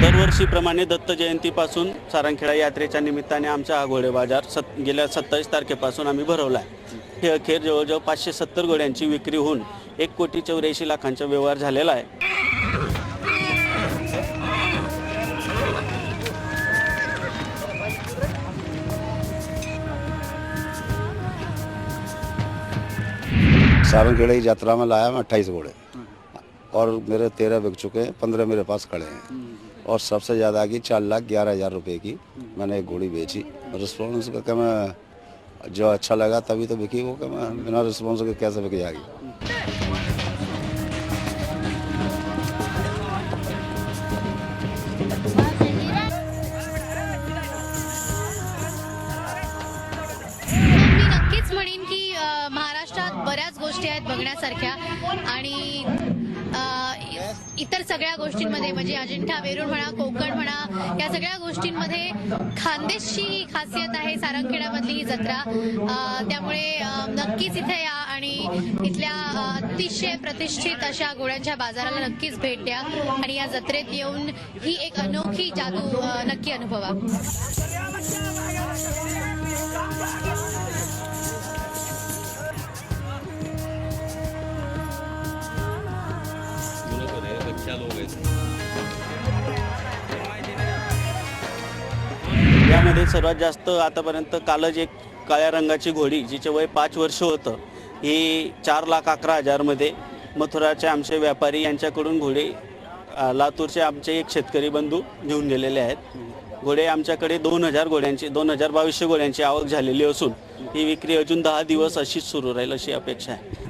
दरवर्षीप्रमाणे दत्त जयंतीपासून सारंगखेडा यात्रेच्या निमित्ताने आमचा हा घोडे बाजार सत गेल्या सत्तावीस तारखेपासून आम्ही भरवला आहे हे अखेर जवळजवळ पाचशे सत्तर घोड्यांची विक्री होऊन एक कोटी चौऱ्याऐंशी लाखांचा व्यवहार झालेला आहे. सारंगखेडा की यात्रा में लाया मैं अट्ठाईस घोड़े. और मेरे तेरह बिक चुके हैं पंद्रह मेरे पास खड़े हैं। और सबसे ज़्यादा की चार लाख ग्यारह हज़ार रुपये की मैंने एक घोड़ी बेची। रिस्पॉन्स का क्या मैं जो अच्छा लगा तभी तो बिकी वो क्या मैं बिना रिस्पॉन्स के कैसे बिक जाएगी? की बऱ्याच गोष्टी आहेत बघण्यासारख्या. आणि इतर सगळ्या गोष्टींमध्ये म्हणजे अजिंठा वेरूळ म्हणा कोकण म्हणा या सगळ्या गोष्टींमध्ये खानदेशची खासियत आहे सारंगखेड्यामधली ही जत्रा. त्यामुळे नक्कीच इथे या आणि इथल्या अतिशय प्रतिष्ठित अशा गोळ्यांच्या बाजाराला नक्कीच भेट द्या. आणि या जत्रेत येऊन ही एक अनोखी जादू नक्की अनुभवा. यामध्ये सर्वात जास्त आतापर्यंत कालच एक काळ्या रंगाची घोडी जिचे वय पाच वर्ष होतं ही चार लाख अकरा हजारमध्ये मथुराचे आमचे व्यापारी यांच्याकडून घोडे लातूरचे आमचे एक शेतकरी बंधू घेऊन गेलेले आहेत. घोडे आमच्याकडे दोन हजार घोड्यांची दोन हजार बावीसशे घोड्यांची आवक झालेली असून ही विक्री अजून दहा दिवस अशीच सुरू राहील अशी अपेक्षा आहे.